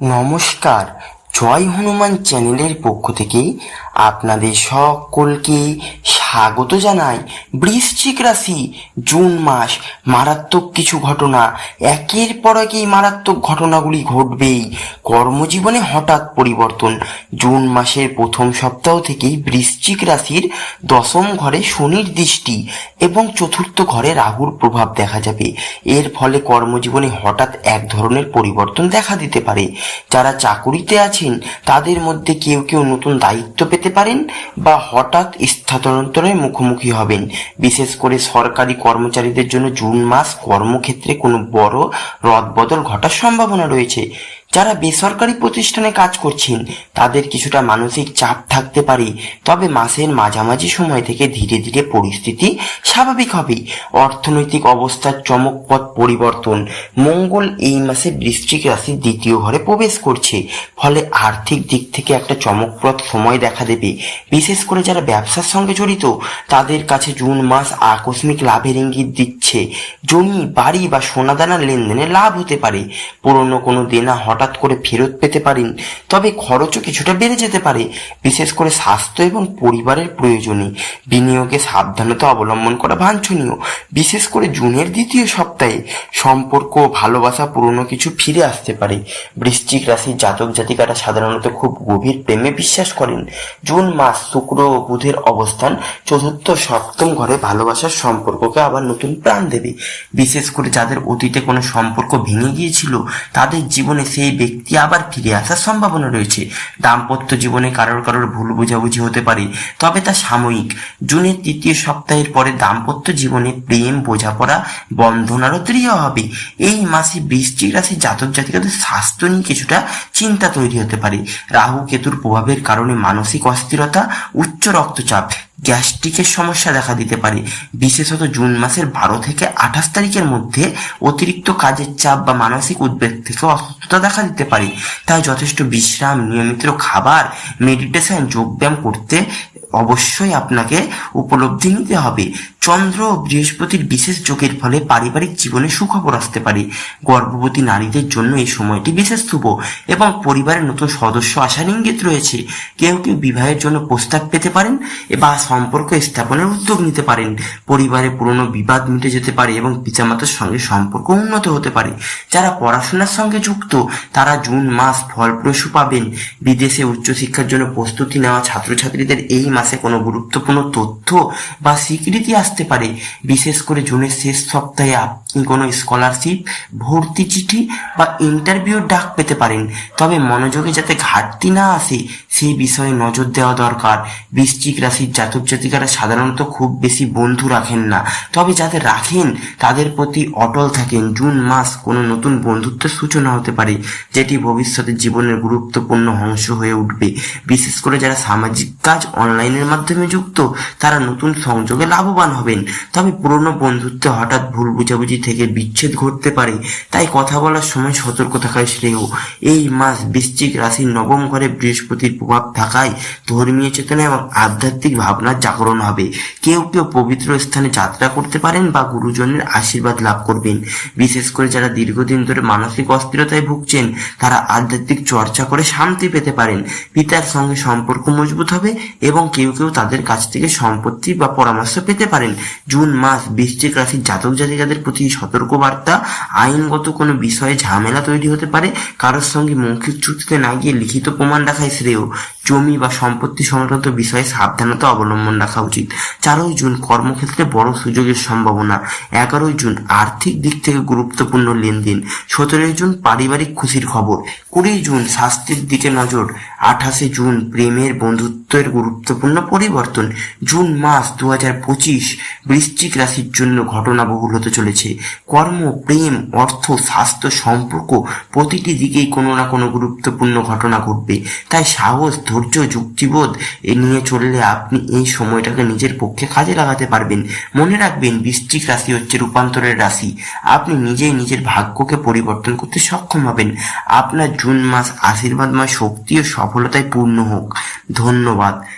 নমস্কার জয় হনুমান চ্যানেলের পক্ষ থেকে আপনাদের সকলকে স্বাগত জানাই। বৃশ্চিক রাশি, জুন মাস, মারাত্মক কিছু ঘটনা, একের পর এক এই মারাত্মক ঘটনাগুলি ঘটবেই। কর্মজীবনে হঠাৎ পরিবর্তন। জুন মাসের প্রথম সপ্তাহ থেকেই বৃশ্চিক রাশির দশম ঘরে শনির দৃষ্টি এবং চতুর্থ ঘরে রাহুর প্রভাব দেখা যাবে। এর ফলে কর্মজীবনে হঠাৎ এক ধরনের পরিবর্তন দেখা দিতে পারে। যারা চাকুরিতে আছেন, তাদের মধ্যে কেউ কেউ নতুন দায়িত্ব পেতে পারেন বা হঠাৎ স্থানান্তরের মুখোমুখি হবেন। বিশেষ করে সরকারি কর্মচারীদের জন্য জুন মাস কর্মক্ষেত্রে কোনো বড় রদবদল ঘটার সম্ভাবনা রয়েছে। যারা বেসরকারি প্রতিষ্ঠানে কাজ করছেন, তাদের কিছুটা মানসিক চাপ থাকতে পারে। তবে মাসের মাঝামাঝি সময় থেকে ধীরে ধীরে পরিস্থিতি স্বাভাবিক হবে। অর্থনৈতিক অবস্থার চমকপথ পরিবর্তন। মঙ্গল এই মাসে বৃশ্চিক রাশির দ্বিতীয় ঘরে প্রবেশ করছে। ফলে আর্থিক দিক থেকে একটা চমকপ্রদ সময় দেখা দেবে। বিশেষ করে যারা ব্যবসার সঙ্গে জড়িত, তাদের কাছে জুন মাস আকস্মিক লাভের ইঙ্গিত দিচ্ছে। জমি, বাড়ি বা সোনাদানার লেনদেনে লাভ হতে পারে। পুরনো কোনো দেনা হঠাৎ করে ফেরত পেতে পারেন, তবে খরচও কিছুটা বেড়ে যেতে পারে, বিশেষ করে স্বাস্থ্য এবং পরিবারের প্রয়োজনে। বিনিয়োগে সাবধানতা অবলম্বন করা বাঞ্ছনীয়। বিশেষ করে জুনের দ্বিতীয় সপ্তাহে সম্পর্ক ভালোবাসা পুরনো কিছু ফিরে আসতে পারে। বৃশ্চিক রাশির জাতক জাতিকারা সাধারণত খুব গভীর প্রেমে বিশ্বাস করেন। জুন মাস শুক্র ও বুধের অবস্থান চতুর্থ সপ্তম ঘরে ভালোবাসার সম্পর্ককে আবার নতুন প্রাণ দেবে। বিশেষ করে যাদের অতীতে কোনো সম্পর্ক ভেঙে গিয়েছিল, তাদের জীবনে সেই ব্যক্তি আবার ফিরে আসার সম্ভাবনা রয়েছে। দাম্পত্য জীবনে কারোর কারোর ভুল বোঝাবুঝি হতে পারে, তবে তা সাময়িক। জুনের তৃতীয় সপ্তাহের পরে দাম্পত্য জীবনে প্রেম, বোঝাপড়া, বন্ধন আরও দৃঢ় হবে। এই মাসে বৃশ্চিক রাশি জাতক জাতিকাদের স্বাস্থ্য নিয়ে কিছুটা চিন্তা তৈরি হতে পারে। রাহু কেতুর প্রভাবের কারণে মানসিক অস্থিরতা, উচ্চ রক্তচাপ, গ্যাস্ট্রিকের সমস্যা দেখা দিতে পারে। বিশেষত জুন মাসের বারো থেকে আঠাশ তারিখের মধ্যে অতিরিক্ত কাজের চাপ বা মানসিক উদ্বেগ থেকে অসুস্থতা দেখা দিতে পারে। তাই যথেষ্ট বিশ্রাম, নিয়মিত খাবার মেডিটেশন যোগব্যায়াম করতে অবশ্যই আপনাকে উপলব্ধি নিতে হবে। চন্দ্র ও বৃহস্পতির বিশেষ যোগের ফলে পারিবারিক জীবনে সুখবর আসতে পারে। গর্ভবতী নারীদের জন্য এই সময়টি বিশেষ শুভ এবং পরিবারের নতুন সদস্য আসার ইঙ্গিত রয়েছে। কেউ কেউ বিবাহের জন্য প্রস্তাব পেতে পারেন বা সম্পর্ক স্থাপনের উদ্যোগ নিতে পারেন। পরিবারে পুরনো বিবাদ মিটে যেতে পারে এবং পিতামাতার সঙ্গে সম্পর্ক উন্নত হতে পারে। যারা পড়াশোনার সঙ্গে যুক্ত, তারা জুন মাস ফলপ্রসূ পাবেন। বিদেশে উচ্চশিক্ষার জন্য প্রস্তুতি নেওয়া ছাত্রছাত্রীদের এই মাসে কোনো গুরুত্বপূর্ণ তথ্য বা স্বীকৃতি আসতে পারে। বিশেষ করে জুনের শেষ সপ্তাহে আপনি কোনো স্কলারশিপ ভর্তি চিঠি বা ইন্টারভিউর ডাক পেতে পারেন। তবে মনোযোগে যাতে ঘাটতি না আসে সেই বিষয়ে নজর দেওয়া দরকার। বৃশ্চিক রাশির জাতক জাতিকারা সাধারণত খুব বেশি বন্ধু রাখেন না। তবে যাদের রাখেন, তাদের প্রতি অটল থাকেন। জুন মাস কোনো নতুন বন্ধুত্বের সূচনা হতে পারে, যেটি ভবিষ্যতে জীবনের গুরুত্বপূর্ণ অংশ হয়ে উঠবে। বিশেষ করে যারা সামাজিক কাজ অনলাইনের মাধ্যমে যুক্ত, তারা নতুন সংযোগে লাভবান হবেন তবে পুরনো বন্ধুত্বে হঠাৎ ভুল বুঝাবুঝি থেকে বিচ্ছেদ ঘটতে পারে, তাই কথা বলার সময় সতর্ক থাকায় শ্রেয়। এই মাস বৃশ্চিক রাশির নবম ঘরে বৃহস্পতির প্রভাব থাকায় ধর্মীয় চেতনা এবং আধ্যাত্মিক ভাবনার জাগরণ হবে। কেউ কেউ পবিত্র স্থানে যাত্রা করতে পারেন বা গুরুজনের আশীর্বাদ লাভ করবেন। বিশেষ করে যারা দীর্ঘদিন ধরে মানসিক অস্থিরতায় ভুগছেন, তারা আধ্যাত্মিক চর্চা করে শান্তি পেতে পারেন। পিতার সঙ্গে সম্পর্ক মজবুত হবে এবং কেউ কেউ তাদের কাছ থেকে সম্পত্তি বা পরামর্শ পেতে পারেন। জুন মাস বৃশ্চিক রাশির জাতক জাতিকাদের প্রতি সতর্ক বার্তা আইনগত কোনো বিষয়ে ঝামেলা তৈরি হতে পারে। কারোর সঙ্গে মৌখিক চুক্তিতে না গিয়ে লিখিত প্রমাণ রাখাই শ্রেয়। জমি বা সম্পত্তি সংক্রান্ত বিষয়ে সাবধানতা অবলম্বন রাখা উচিত। চারই জুন কর্মক্ষেত্রে বড় সুযোগের সম্ভাবনা। এগারোই জুন আর্থিক দিক থেকে গুরুত্বপূর্ণ লেনদেন। সতেরোই জুন পারিবারিক খুশির খবর। কুড়ি জুন স্বাস্থ্যের দিকে নজর। আঠাশে জুন প্রেমের বন্ধুত্বের গুরুত্বপূর্ণ পরিবর্তন। জুন মাস দু হাজার পঁচিশ বৃশ্চিক রাশির জন্য ঘটনা বহুল হতে চলেছে। কর্ম, প্রেম, অর্থ, স্বাস্থ্য, সম্পর্ক প্রতিটি দিকেই কোনো না কোনো গুরুত্বপূর্ণ ঘটনা ঘটবে। তাই সাহস, ধৈর্য, যুক্তিবোধ এ নিয়ে চললে আপনি এই সময়টাকে নিজের পক্ষে কাজে লাগাতে পারবেন। মনে রাখবেন, বৃশ্চিক রাশি হচ্ছে রূপান্তরের রাশি। আপনি নিজেই নিজের ভাগ্যকে পরিবর্তন করতে সক্ষম হবেন। আপনার জুন মাস আশীর্বাদময় শক্তি ও সফলতায় পূর্ণ হোক। ধন্যবাদ।